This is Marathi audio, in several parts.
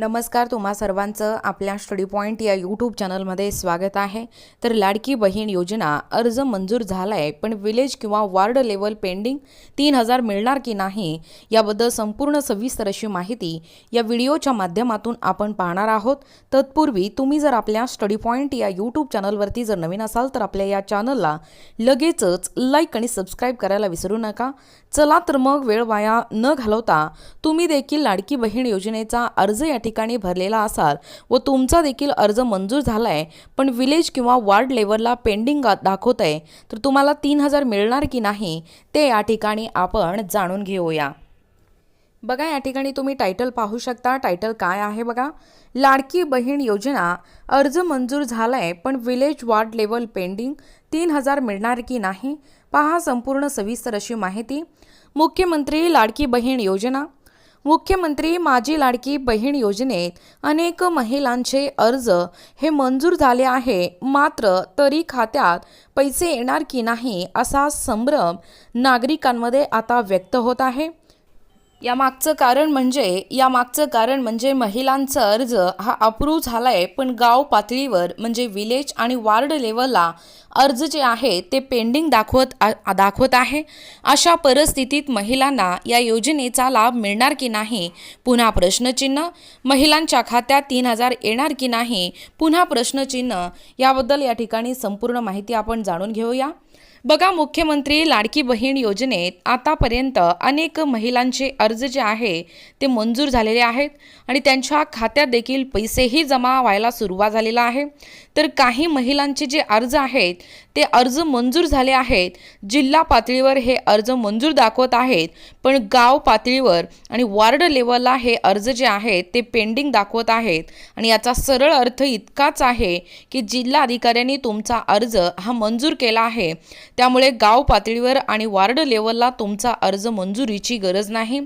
नमस्कार तुम्हा सर्वांचं आपल्या स्टडी पॉईंट या यूट्यूब चॅनलमध्ये स्वागत आहे. तर लाडकी बहीण योजना अर्ज मंजूर झाला आहे पण विलेज किंवा वार्ड लेवल पेंडिंग तीन हजार मिळणार की नाही याबद्दल संपूर्ण सविस्तर अशी माहिती या व्हिडिओच्या माध्यमातून आपण पाहणार आहोत. तत्पूर्वी तुम्ही जर आपल्या स्टडी पॉईंट या यूट्यूब चॅनलवरती जर नवीन असाल तर आपल्या या चॅनलला लगेचच लाईक आणि सबस्क्राईब करायला विसरू नका. चला तर मग वेळ वाया न घालवता तुम्ही देखील लाडकी बहीण योजनेचा अर्ज या ठिकाणी ठिकाणी भरलेला असाल व तुमचा देखील अर्ज मंजूर झाला आहे पण विलेज किंवा वार्ड लेवलला पेंडिंग दाखवत आहे तर तुम्हाला तीन हजार मिळणार की नाही ते या ठिकाणी आपण जाणून घेऊया. बघा या ठिकाणी तुम्ही टायटल पाहू शकता. टायटल काय आहे बघा? लाडकी बहीण योजना अर्ज मंजूर झाला आहे पण विलेज वार्ड लेवल पेंडिंग तीन हजार मिळणार की नाही? पहा संपूर्ण सविस्तर अशी माहिती. मुख्यमंत्री लाडकी बहीण योजना मुख्यमंत्री माझी लाडकी बहीण योजनेत अनेक महिलांचे अर्ज हे मंजूर झाले आहे. मात्र तरी खात्यात पैसे येणार की नाही असा संभ्रम नागरिकांमध्ये आता व्यक्त होत आहे. यामागचं कारण म्हणजे यामागचं कारण म्हणजे महिलांचा अर्ज हा अप्रूव्ह झाला आहे पण गाव पातळीवर म्हणजे विलेज आणि वार्ड लेवलला अर्ज जे आहे ते पेंडिंग दाखवत आ- दाखवत आहे. अशा परिस्थितीत महिलांना या योजनेचा लाभ मिळणार की नाही? पुन्हा प्रश्नचिन्ह. महिलांच्या खात्यात तीन हजार येणार की नाही? पुन्हा प्रश्नचिन्ह. याबद्दल या ठिकाणी संपूर्ण माहिती आपण जाणून घेऊया. बघा मुख्यमंत्री लाडकी बहीण योजनेत आतापर्यंत अनेक महिलांचे अर्ज जे आहे ते मंजूर झालेले आहेत आणि त्यांच्या खात्यात देखील पैसेही जमा व्हायला सुरुवात झालेला आहे. तर काही महिलांचे जे अर्ज आहेत ते अर्ज मंजूर झाले आहेत. जिल्हा पातळीवर हे अर्ज मंजूर दाखवत आहेत पण गाव पातळीवर आणि वार्ड लेवलला हे अर्ज जे आहेत ते पेंडिंग दाखवत आहेत. आणि याचा सरळ अर्थ इतकाच आहे की जिल्हा अधिकाऱ्यांनी तुमचा अर्ज हा मंजूर केला आहे. त्यामुळे गाव पातळीवर आणि वार्ड लेवलला तुमचा अर्ज मंजुरीची गरज नाही.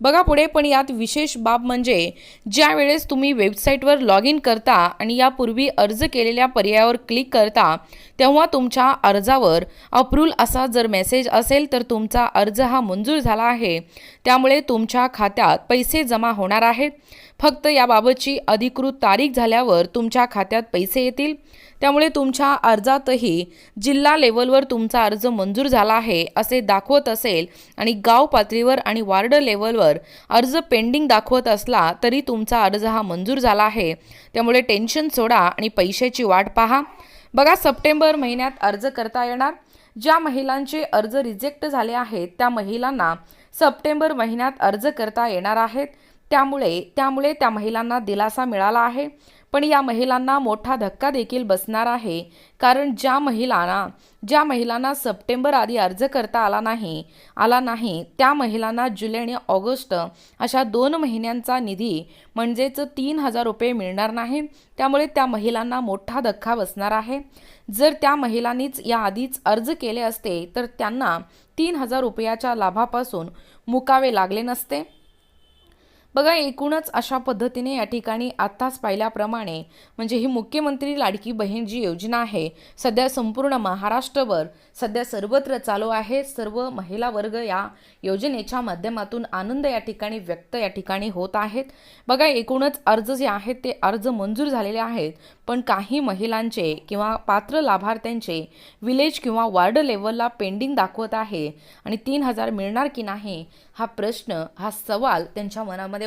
बघा पुढे पण यात विशेष बाब म्हणजे ज्या वेळेस तुम्ही वेबसाईटवर लॉग इन करता आणि यापूर्वी अर्ज केलेल्या पर्यायावर क्लिक करता तेव्हा तुमच्या अर्जावर अप्रूल असा जर मेसेज असेल तर तुमचा अर्ज हा मंजूर झाला आहे. त्यामुळे तुमच्या खात्यात पैसे जमा होणार आहेत. फक्त याबाबतची अधिकृत तारीख झाल्यावर तुमच्या खात्यात पैसे येतील. त्यामुळे तुमच्या अर्जातही जिल्हा लेवलवर तुमचा अर्ज मंजूर झाला आहे असे दाखवत असेल आणि गाव पातळीवर आणि वार्ड लेवलवर अर्ज पेंडिंग दाखवत असला तरी तुमचा अर्ज हा मंजूर झाला आहे. त्यामुळे टेन्शन सोडा आणि पैशाची वाट पहा. बघा सप्टेंबर महिन्यात अर्ज करता येणार. ज्या महिलांचे अर्ज रिजेक्ट झाले आहेत त्या महिलांना सप्टेंबर महिन्यात अर्ज करता येणार आहेत. त्यामुळे त्यामुळे त्या महिलांना दिलासा मिळाला आहे. पण या महिलांना मोठा धक्का देखील बसणार आहे. कारण ज्या महिलांना ज्या महिलांना सप्टेंबर आधी अर्ज करता आला नाही आला नाही त्या महिलांना जुलै आणि ऑगस्ट अशा दोन महिन्यांचा निधी म्हणजेच तीन हजार रुपये मिळणार नाही. त्यामुळे त्या महिलांना मोठा धक्का बसणार आहे. जर त्या महिलांनीच याआधीच अर्ज केले असते तर त्यांना तीन हजार रुपयाच्या लाभापासून मुकावे लागले नसते. बघा एकूणच अशा पद्धतीने या ठिकाणी आत्ताच पाहिल्याप्रमाणे म्हणजे ही मुख्यमंत्री लाडकी बहीण जी योजना आहे. सध्या संपूर्ण महाराष्ट्रभर सध्या सर्वत्र चालू आहे. सर्व महिला वर्ग या योजनेच्या माध्यमातून आनंद या ठिकाणी व्यक्त या ठिकाणी होत आहेत. बघा एकूणच अर्ज जे आहेत ते अर्ज मंजूर झालेले आहेत. पण काही महिलांचे किंवा पात्र लाभार्थ्यांचे विलेज किंवा वार्ड लेवलला पेंडिंग दाखवत आहे. आणि तीन हजार मिळणार की नाही हा प्रश्न हा सवाल त्यांच्या मनामध्ये